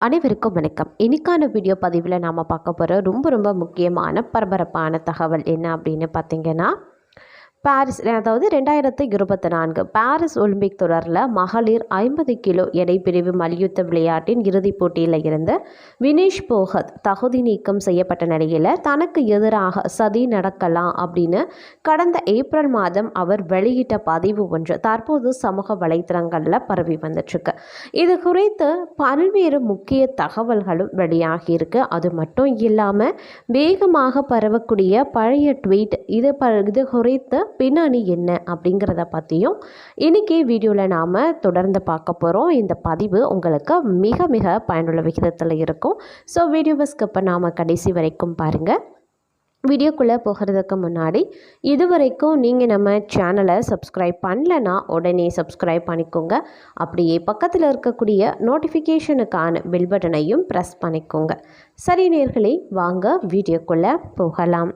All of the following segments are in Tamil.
அனைவருக்கும் வணக்கம். இன்றைக்கான வீடியோ பதிவில் நாம் பார்க்க போகிற ரொம்ப ரொம்ப முக்கியமான பரபரப்பான தகவல் என்ன அப்படின்னு பார்த்தீங்கன்னா பாரிஸ் அதாவது ரெண்டாயிரத்து இருபத்தி நான்கு பாரிஸ் ஒலிம்பிக் தொடரில் மகளிர் ஐம்பது கிலோ எடை பிரிவு மல்யுத்த விளையாட்டின் இறுதிப் போட்டியில் இருந்து வினேஷ் போகத் தகுதி நீக்கம் செய்யப்பட்ட நிலையில் தனக்கு எதிராக சதி நடக்கலாம் அப்படின்னு கடந்த ஏப்ரல் மாதம் அவர் வெளியிட்ட பதிவு ஒன்று தற்போது சமூக வலைத்தளங்களில் பரவி வந்துட்டுருக்கு. இது குறித்து பல்வேறு முக்கிய தகவல்களும் வெளியாகியிருக்கு அது மட்டும் இல்லாமல் வேகமாக பரவக்கூடிய பழைய ட்வீட் இது ப இது குறித்து பின்னணி என்ன அப்படிங்கிறத பற்றியும் இன்றைக்கி வீடியோவில் நாம் தொடர்ந்து பார்க்க போகிறோம் இந்த பதிவு உங்களுக்கு மிக மிக பயனுள்ள விகிதத்தில் இருக்கும். ஸோ வீடியோவை ஸ்கிப் பண்ணாமல் கடைசி வரைக்கும் பாருங்கள் வீடியோக்குள்ளே போகிறதுக்கு முன்னாடி இது வரைக்கும் நீங்கள் நம்ம சேனலை சப்ஸ்கிரைப் பண்ணலன்னா உடனே சப்ஸ்கிரைப் பண்ணிக்கோங்க. அப்படியே பக்கத்தில் இருக்கக்கூடிய நோட்டிஃபிகேஷனுக்கான பில் பட்டனையும் ப்ரெஸ் பண்ணிக்கோங்க. சரி நேர்களே வாங்க வீடியோக்குள்ளே போகலாம்.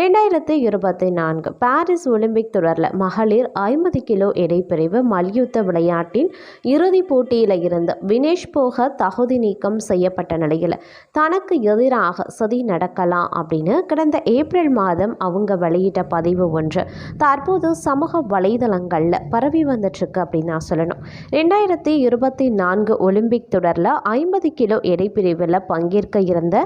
ரெண்டாயிரத்து இருபத்தி நான்கு பாரிஸ் ஒலிம்பிக் தொடரில் மகளிர் ஐம்பது கிலோ எடைப்பிரிவு மல்யுத்த விளையாட்டின் இறுதிப் போட்டியில் இருந்து வினேஷ் போக தகுதி நீக்கம் செய்யப்பட்ட நிலையில் தனக்கு எதிராக சதி நடக்கலாம் அப்படின்னு கடந்த ஏப்ரல் மாதம் அவங்க வெளியிட்ட பதிவு ஒன்று. தற்போது சமூக வலைதளங்களில் பரவி வந்துட்டுருக்கு அப்படின்னு நான் சொல்லணும். ரெண்டாயிரத்தி இருபத்தி நான்கு ஒலிம்பிக் தொடரில் ஐம்பது கிலோ எடைப்பிரிவில் பங்கேற்க இருந்த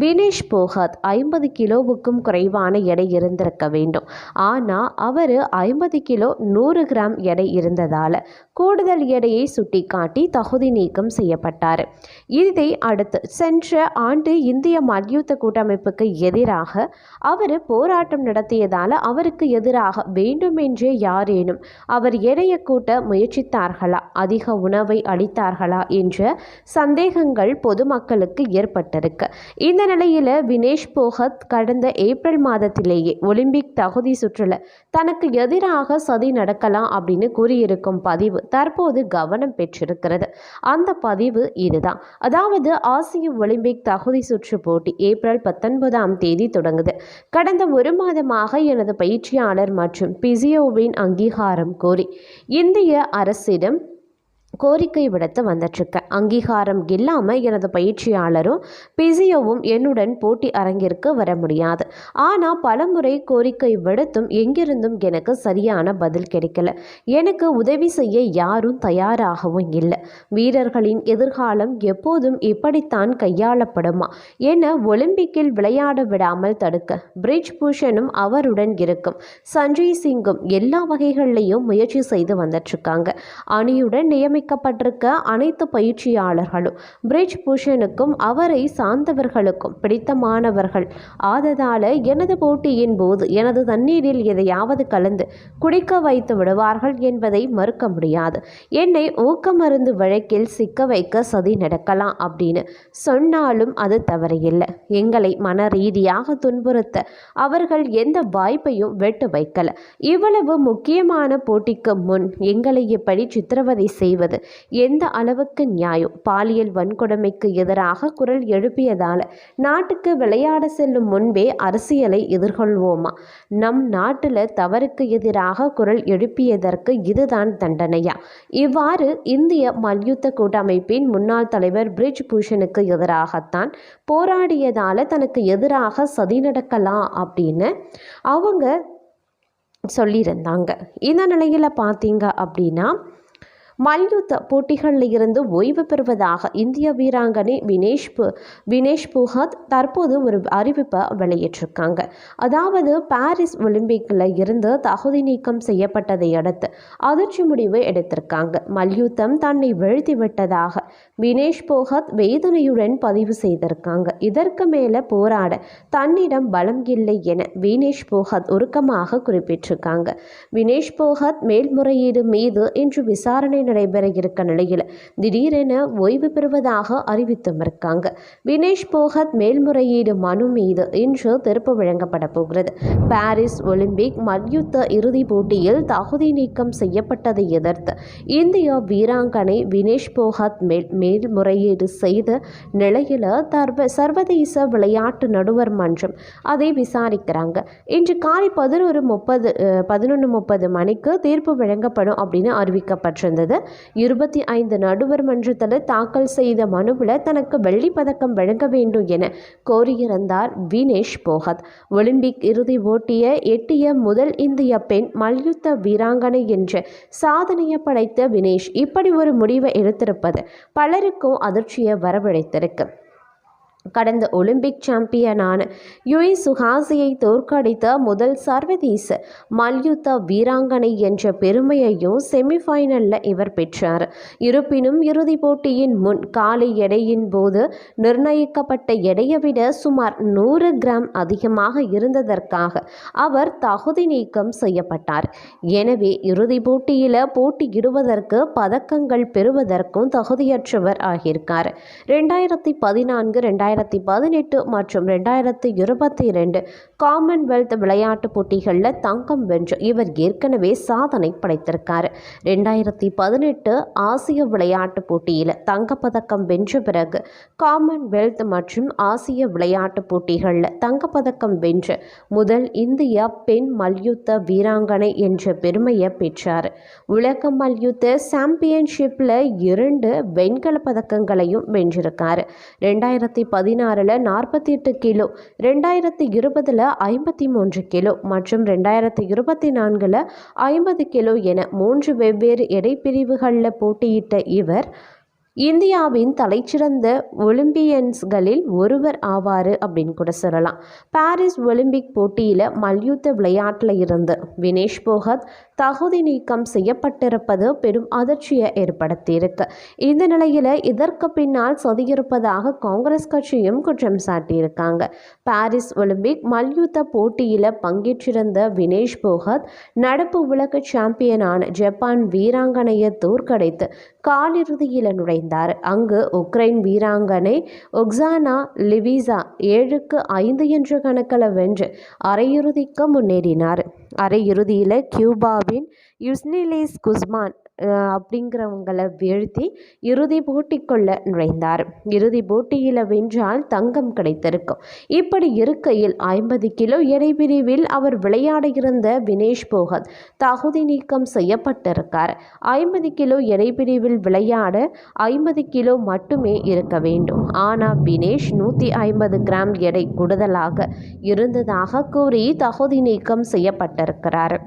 வினேஷ் போகத் ஐம்பது கிலோவுக்கும் குறைவான எடை இருந்திருக்க வேண்டும். ஆனால் அவர் ஐம்பது கிலோ நூறு கிராம் எடை இருந்ததால் கூடுதல் எடையை சுட்டிக்காட்டி தகுதி நீக்கம் செய்யப்பட்டார். இதை அடுத்து சென்ற ஆண்டு இந்திய மல்யுத்த கூட்டமைப்புக்கு எதிராக அவர் போராட்டம் நடத்தியதால் அவருக்கு எதிராக வேண்டுமென்றே யாரேனும் அவர் எடையை கூட்ட முயற்சித்தார்களா? அதிக உணவை அளித்தார்களா? என்ற சந்தேகங்கள் பொதுமக்களுக்கு ஏற்பட்டிருக்கு. இந்த நிலையில் வினேஷ் போகத் கடந்த ஏப்ரல் மாதத்திலேயே ஒலிம்பிக் தகுதி சுற்றுல தனக்கு எதிராக சதி நடக்கலாம் அப்படின்னு கூறியிருக்கும் பதிவு தற்போது கவனம் பெற்றிருக்கிறது. அந்த பதிவு இதுதான். அதாவது ஆசிய ஒலிம்பிக் தகுதி சுற்று போட்டி ஏப்ரல் பத்தொன்பதாம் தேதி தொடங்குது. கடந்த ஒரு மாதமாக எனது பயிற்சியாளர் மற்றும் பிசியோவின் அங்கீகாரம் கோரி இந்திய அரசிடம் கோரிக்கை விடுத்து வந்துட்டுருக்கேன் அங்கீகாரம் இல்லாமல் எனது பயிற்சியாளரும் பிசியோவும் என்னுடன் போட்டி அரங்கிற்கு வர முடியாது. ஆனால் பலமுறை கோரிக்கை விடுத்தும் எங்கிருந்தும் எனக்கு சரியான பதில் கிடைக்கல. எனக்கு உதவி செய்ய யாரும் தயாராகவும் இல்லை. வீரர்களின் எதிர்காலம் எப்போதும் இப்படித்தான் கையாளப்படுமா என ஒலிம்பிக்கில் விளையாட விடாமல் தடுக்க பிரிட்ஜ் பூஷனும் அவருடன் இருக்கும். சஞ்சய் சிங்கும் எல்லா வகைகள்லையும் முயற்சி செய்து வந்துட்டுருக்காங்க. அணியுடன் நியமி நியமிக்கப்பட்டிருக்க அனைத்து பயிற்சியாளர்களும் பிரிட்ஜ் பூஷனுக்கும் அவரை சார்ந்தவர்களுக்கும் பிடித்தமானவர்கள் ஆததால எனது போட்டியின் போது எனது தண்ணீரில் எதையாவது கலந்து குடிக்க வைத்து விடுவார்கள் என்பதை மறுக்க முடியாது. என்னை ஊக்கமருந்து வழக்கில் சிக்க வைக்க சதி நடக்கலாம் அப்படின்னு சொன்னாலும் அது தவறில்லை. எங்களை மன ரீதியாக துன்புறுத்த அவர்கள் எந்த வாய்ப்பையும் வெட்டு வைக்கல. இவ்வளவு முக்கியமான போட்டிக்கு முன் எங்களை இப்படி சித்திரவதை செய்வது எந்த அளவுக்கு நியாயம்? பாலியல் வன்கொடுமைக்கு எதிராக குரல் எழுப்பியதால் நாட்டுக்கு விளையாட செல்லும் முன்பே அரசியலை எதிர்கொள்வோமா? நம் நாட்டில் தவறுக்கு எதிராக குரல் எழுப்பியதற்கு இதுதான் தண்டனையா? இவ்வாறு இந்திய மல்யுத்த கூட்டமைப்பின் முன்னாள் தலைவர் பிரிட்ஜ் பூஷனுக்கு எதிராகத்தான் போராடியதால் தனக்கு எதிராக சதி நடக்கலாம் அப்படின்னு அவங்க சொல்லியிருந்தாங்க. இந்த நிலையில் பார்த்தீங்க அப்படின்னா மல்யுத்த போட்டிகளில் இருந்து ஓய்வு பெறுவதாக இந்திய வீராங்கனை வினேஷ் வினேஷ் புகத் தற்போது ஒரு அறிவிப்பை வெளியிட்டிருக்காங்க. அதாவது பாரிஸ் ஒலிம்பிக்கில் இருந்து தகுதி நீக்கம் செய்யப்பட்டதை அடுத்து அதிர்ச்சி முடிவு எடுத்திருக்காங்க. மல்யுத்தம் தன்னை வீழ்த்தி விட்டதாக வினேஷ் போகத் வேதனையுடன் பதிவு செய்திருக்காங்க. இதற்கு மேலே போராட தன்னிடம் பலம் இல்லை என வினேஷ் போகத் உருக்கமாக குறிப்பிட்டிருக்காங்க. வினேஷ் போகத் மேல்முறையீடு மீது இன்று விசாரணை நடைபெற இருக்க நிலையில் திடீரென ஓய்வு பெறுவதாக அறிவித்தும் இருக்காங்க. வினேஷ் போகத் மேல்முறையீடு மனு மீது இன்று தீர்ப்பு வழங்கப்பட போகிறது. பாரிஸ் ஒலிம்பிக் மல்யுத்த இறுதிப் போட்டியில் தகுதி நீக்கம் செய்யப்பட்டதை எதிர்த்து இந்திய வீராங்கனை வினேஷ் போகத் மேல் மேல்முறையீடு செய்த நிலையில் தர்வ சர்வதேச விளையாட்டு நடுவர் மன்றம் அதை விசாரிக்கிறாங்க. இன்று காலை பதினொரு முப்பது பதினொன்று முப்பது மணிக்கு தீர்ப்பு வழங்கப்படும் அப்படின்னு அறிவிக்கப்பட்டிருந்தது. இருபத்தி ஐந்து நடுவர் மன்றத்தில் தாக்கல் செய்த மனுவில் தனக்கு வெள்ளி பதக்கம் வழங்க வேண்டும் என கோரியிருந்தார் வினேஷ் போகத். ஒலிம்பிக் இறுதி ஓட்டிய எட்டிய முதல் இந்திய பெண் மல்யுத்த வீராங்கனை என்ற சாதனையை படைத்த வினேஷ் இப்படி ஒரு முடிவை எடுத்திருப்பது பலருக்கும் அதிர்ச்சியை வரவழைத்திருக்கு. கடந்த ஒலிம்பிக் சாம்பியனான யுய் சுஹாசியை தோற்கடித்த முதல் சர்வதேச மல்யுத்த வீராங்கனை என்ற பெருமையையும் செமிஃபைனலில் இவர் பெற்றார். இருப்பினும் இறுதிப் போட்டியின் முன் காலை எடையின் போது நிர்ணயிக்கப்பட்ட எடையை விட சுமார் நூறு கிராம் அதிகமாக இருந்ததற்காக அவர் தகுதி நீக்கம் செய்யப்பட்டார். எனவே இறுதிப் போட்டியில் போட்டியிடுவதற்கு பதக்கங்கள் பெறுவதற்கும் தகுதியற்றவர் ஆகியிருக்கார். ரெண்டாயிரத்தி பதினான்கு ரெண்டாயிரத்தி பதினெட்டு மற்றும் ரெண்டாயிரத்தி இருபத்தி ரெண்டு காமன்வெல்த் விளையாட்டுப் போட்டிகளில் தங்கம் வென்று இவர் ஏற்கனவே சாதனை படைத்திருக்கார். ரெண்டாயிரத்தி பதினெட்டு ஆசிய விளையாட்டுப் போட்டியில் தங்கப்பதக்கம் வென்ற பிறகு காமன்வெல்த் மற்றும் ஆசிய விளையாட்டுப் போட்டிகளில் தங்கப்பதக்கம் வென்று முதல் இந்திய பெண் மல்யுத்த வீராங்கனை என்ற பெருமையை பெற்றார். உலக மல்யுத்த சாம்பியன்ஷிப்பில் இரண்டு வெண்கல பதக்கங்களையும் வென்றிருக்கார். ரெண்டாயிரத்தி பதினாறில் நாற்பத்தி எட்டு கிலோ ரெண்டாயிரத்தி இருபதில் ஐம்பத்தி மூன்று கிலோ மற்றும் ரெண்டாயிரத்தி இருபத்தி நான்கில் ஐம்பது கிலோ என மூன்று வெவ்வேறு எடைப்பிரிவுகளில் போட்டியிட்ட இவர் இந்தியாவின் தலைச்சிறந்த ஒலிம்பியன்ஸ்களில் ஒருவர் ஆவார் அப்படின்னு கூட சொல்லலாம். பாரிஸ் ஒலிம்பிக் போட்டியில் மல்யுத்த விளையாட்டில் இருந்து வினேஷ் போகத் தகுதி நீக்கம் செய்யப்பட்டிருப்பது பெரும் அதிர்ச்சியை ஏற்படுத்தியிருக்கு. இந்த நிலையில் இதற்கு பின்னால் சதியிருப்பதாக காங்கிரஸ் கட்சியும் குற்றம் சாட்டியிருக்காங்க. பாரிஸ் ஒலிம்பிக் மல்யுத்த போட்டியில் பங்கேற்றிருந்த வினேஷ் போகத் நடப்பு உலக சாம்பியனான ஜப்பான் வீராங்கனையை தோற்கடித்து காலிறுதியில் அடைந்தார். அங்கு உக்ரைன் வீராங்கனை ஒக்ஸானா லிவிசா ஏழுக்கு ஐந்து என்ற கணக்கில் வென்று அரையிறுதிக்கு முன்னேறினார். அரையிறுதியில் கியூபாவின் யுஸ்னிலேஸ் குஸ்மான் அப்படிங்கிறவங்களை வீழ்த்தி இறுதி போட்டிக்குள்ள நுழைந்தார். இறுதி போட்டியில் வென்றால் தங்கம் கிடைத்திருக்கும். இப்படி இருக்கையில் ஐம்பது கிலோ எடை பிரிவில் அவர் விளையாட இருந்த வினேஷ் போகத் தகுதி நீக்கம் செய்யப்பட்டிருக்கார். ஐம்பது கிலோ எடை பிரிவில் விளையாட ஐம்பது கிலோ மட்டுமே இருக்க வேண்டும். ஆனால் வினேஷ் நூற்றி ஐம்பது கிராம் எடை கூடுதலாக இருந்ததாக கூறி தகுதி நீக்கம் செய்யப்பட்டிருக்கிறார்.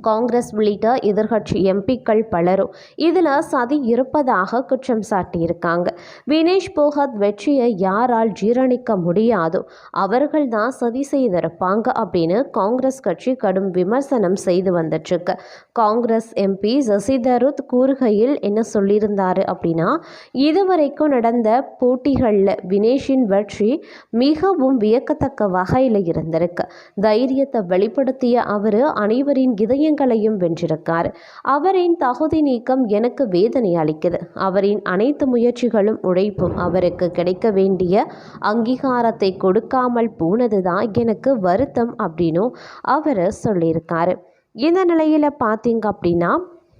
காங்கிரஸ் உள்ளிட்ட எதிர்கட்சி எம்பிக்கள் பலரும் இதில் சதி இருப்பதாக குற்றம் சாட்டியிருக்காங்க. வினேஷ் போகத் வெற்றியை யாரால் ஜீரணிக்க முடியாதோ அவர்கள் தான் சதி செய்திருப்பாங்க அப்படின்னு காங்கிரஸ் கட்சி கடும் விமர்சனம் செய்து வந்துட்டுருக்கு. காங்கிரஸ் எம்பி சசிதருத் கூறுகையில் என்ன சொல்லியிருந்தார் அப்படின்னா இதுவரைக்கும் நடந்த போட்டிகளில் வினேஷின் வெற்றி மிகவும் வியக்கத்தக்க வகையில் இருந்திருக்கு. தைரியத்தை வெளிப்படுத்திய அவர் அனைவரின் இதயங்களையும் வென்றிருக்கார். அவரின் தகுதி நீக்கம் எனக்கு வேதனை அளிக்குது அவரின் அனைத்து முயற்சிகளும் உழைப்பும் அவருக்கு கிடைக்க வேண்டிய அங்கீகாரத்தை கொடுக்காமல் போனதுதான் எனக்கு வருத்தம் அப்படின்னும் அவர் சொல்லியிருக்காரு. இந்த நிலையில் பார்த்தீங்க அப்படின்னா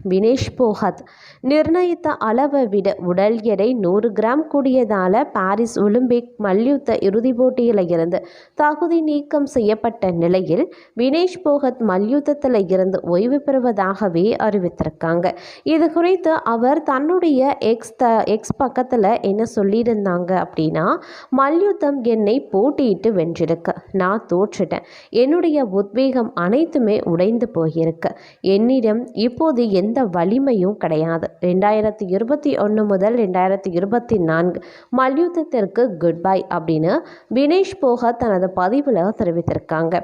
வினேஷ் போகத். நிர்ணயித்த அளவை விட உடல் எடை நூறு கிராம் கூடியதால் பாரிஸ் ஒலிம்பிக் மல்யுத்த இறுதிப் போட்டியில் இருந்து தகுதி நீக்கம் செய்யப்பட்ட நிலையில் வினேஷ் போகத் மல்யுத்தத்தில் இருந்து ஓய்வு பெறுவதாகவே அறிவித்திருக்காங்க. இது குறித்து அவர் தன்னுடைய எக்ஸ் த எக்ஸ் பக்கத்தில் என்ன சொல்லியிருந்தாங்க அப்படின்னா மல்யுத்தம் என்னை போட்டியிட்டு வென்றிருக்கு. நான் தோற்றுட்டேன். என்னுடைய உத்வேகம் அனைத்துமே உடைந்து போயிருக்கு. என்னிடம் இப்போது எந்த எந்த வலிமையும் கிடையாது. ரெண்டாயிரத்தி இருபத்தி ஒன்று முதல் ரெண்டாயிரத்தி இருபத்தி நான்கு மல்யுத்தத்திற்கு குட் பை அப்படின்னு வினேஷ் போகா தனது பதிவில் தெரிவித்திருக்காங்க.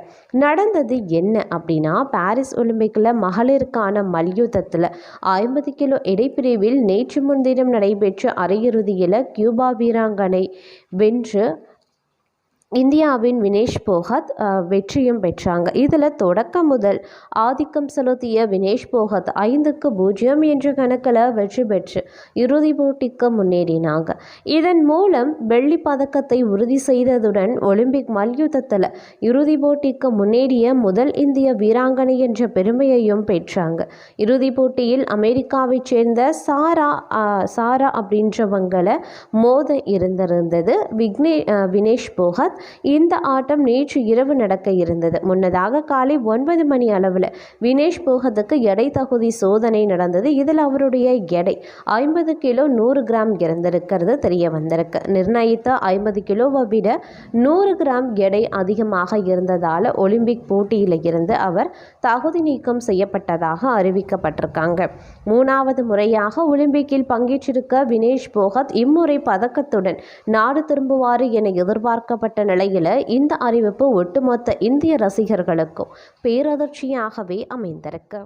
நடந்தது என்ன அப்படின்னா பாரிஸ் ஒலிம்பிக்கில் மகளிருக்கான மல்யுத்தத்தில் ஐம்பது கிலோ இடைப்பிரிவில் நேற்று முன்தினம் நடைபெற்ற அரையிறுதியில் கியூபா வீராங்கனை வென்று இந்தியாவின் வினேஷ் போகத் வெற்றியும் பெற்றாங்க. இதில் தொடக்கம் முதல் ஆதிக்கம் செலுத்திய வினேஷ் போகத் ஐந்துக்கு பூஜ்ஜியம் என்ற கணக்கில் வெற்றி பெற்று இறுதி போட்டிக்கு முன்னேறினாங்க. இதன் மூலம் வெள்ளி பதக்கத்தை உறுதி செய்ததுடன் ஒலிம்பிக் மல்யுத்தத்தில் இறுதி போட்டிக்கு முன்னேறிய முதல் இந்திய வீராங்கனை என்ற பெருமையையும் பெற்றாங்க. இறுதி போட்டியில் அமெரிக்காவைச் சேர்ந்த சாரா சாரா அப்படின்றவங்களை மோத இருந்திருந்தது. விக்னே வினேஷ் போகத் இந்த ஆட்டம் நேற்று இரவு நடக்க இருந்தது. முன்னதாக காலை ஒன்பது மணி அளவில் வினேஷ் போகத்துக்கு எடை தகுதி சோதனை நடந்தது. இதில் அவருடைய எடை ஐம்பது கிலோ நூறு கிராம் இருந்திருக்கிறது தெரிய வந்திருக்கு. நிர்ணயித்த ஐம்பது கிலோவை விட நூறு கிராம் எடை அதிகமாக இருந்ததால் ஒலிம்பிக் போட்டியில் இருந்து அவர் தகுதி நீக்கம் செய்யப்பட்டதாக அறிவிக்கப்பட்டிருக்காங்க. மூணாவது முறையாக ஒலிம்பிக்கில் பங்கேற்றிருக்க வினேஷ் போகத் இம்முறை பதக்கத்துடன் நாடு திரும்புவார் என எதிர்பார்க்கப்பட்ட நிலையில் இந்த அறிவிப்பு ஒட்டுமொத்த இந்திய ரசிகர்களுக்கும் பேரதிர்ச்சியாகவே அமைந்திருக்கு.